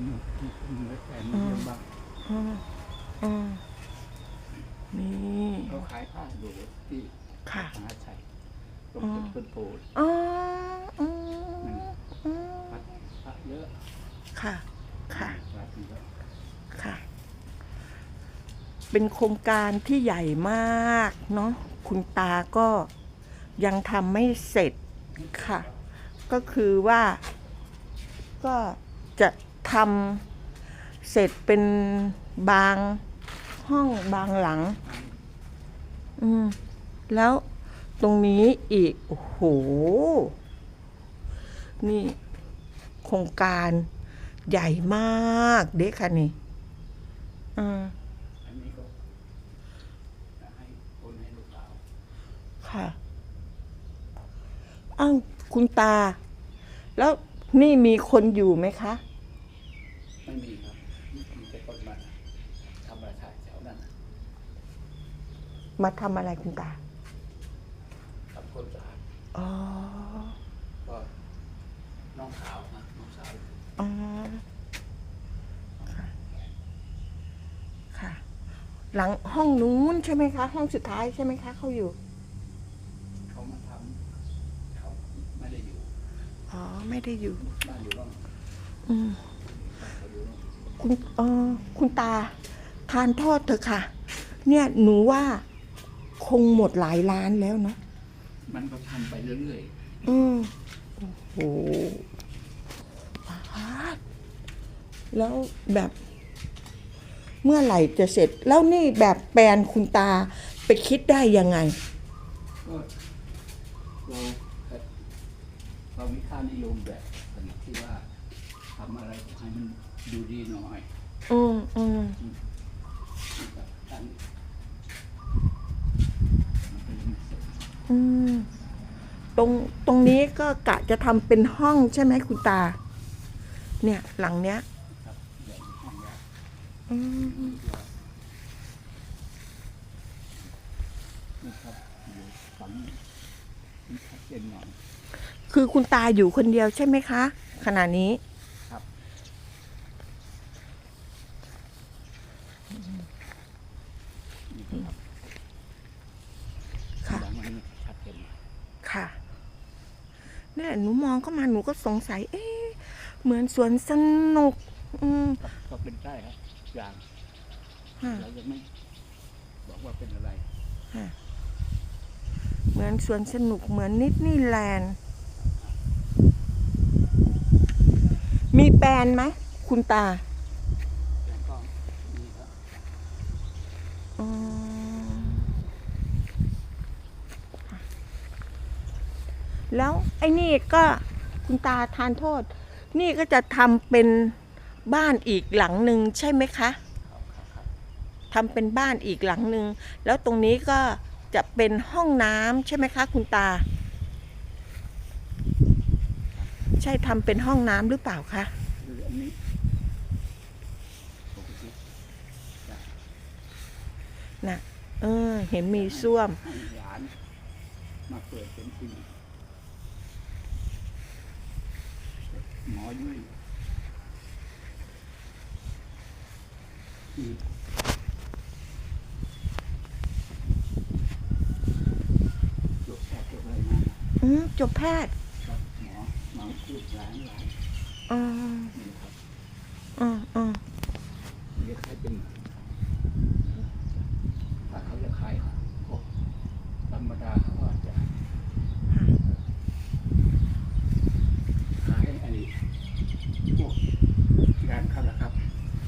คนแฟนเยี่ยมบ้างอืมอืมนี่เขาขายผ้าอยู่ที่ค่ะมหาชัยตรงต้นโพธิ์อ๋ออืมอืมวัดพระเยอะค่ะ ค่ะวัดเยอะค่ะ เป็นโครงการที่ใหญ่มากเนาะคุณตาก็ยังทำไม่เสร็จค่ะ ก็คือว่าก็จะ ทำเสร็จเป็นบางห้องบางหลัง อืม แล้วตรงนี้อีก โอ้โห นี่โครงการใหญ่มากเด็กค่ะนี่อืมอันนี้ก็จะให้คนให้ลูกสาวค่ะ เอ้า คุณตา แล้วนี่มีคนอยู่ไหมคะ ไม่มีครับมีแต่คนมาทำราคาแถวนั้นน่ะ มาทำอะไรคุณตาทำคนสะอาดอ๋อก็น้องสาวนะน้องสาวอ๋อค่ะค่ะ หลังห้องนู้นใช่ไหมคะ ห้องสุดท้ายใช่ไหมคะเขาอยู่เขามาทำเขาไม่ได้อยู่อ๋อไม่ได้อยู่ บ้านอยู่ร่องอืมบ้านเขาอยู่ร่อง คุณเออคุณตาทานโทษเถอะค่ะ เนี่ยหนูว่า คงหมดหลายล้านแล้วเนาะมันก็ทำไปเรื่อยอืมโอ้โหปาดแล้วแบบเมื่อไหร่จะเสร็จ แล้วนี่แบบแปลนคุณตาไปคิดได้ยังไง ๆ ก็เราเรามีค่านิยมแบบที่ว่าทำอะไรก็ให้มันดูดีหน่อยอืมอืมแบบนั้นมันเป็นไม่เสร็จ อืม ตรงตรงนี้ก็กะจะทำเป็นห้องใช่ไหมคุณตา เนี่ย หลังเนี้ยครับอย่างห้องยาอืมนี่ครับอยู่ฝังนี่ชัดเจนหน่อยคือคุณตาอยู่คนเดียวใช่ไหมคะขณะนี้ ครับนี่ครับ ค่ะ หลังมันชัดเจนหน่อย ค่ะเนี่ยหนูมองเข้ามาหนูก็สงสัย เอ๊ะเหมือนสวนสนุก อืมครับก็เป็นได้ครับ อย่างฮะเรายังไม่บอกว่าเป็นอะไรเหมือนสวนสนุกเหมือนนิดนี่แลนด์มีแปลนไหมคุณตา แล้วก็นี่ครับ อืม แล้วไอ้นี่ก็คุณตาทานโทษ นี่ก็จะทำเป็นบ้านอีกหลังหนึ่งใช่ไหมคะทำเป็นบ้านอีกหลังหนึ่งแล้วตรงนี้ก็จะเป็นห้องน้ำใช่ไหมคะ คุณตา ใช่ทำเป็นห้องน้ำหรือเปล่าคะน่ะเออ เห็นมีส้วมมาเปิดเป็นที่ หมอยุ้ยที่จบแพทย์จบอะไรมาอืมจบแพทย์ครับหมอหมอพูดหลานหลานอืมนี่ครับอืมอืมเรียกให้เป็น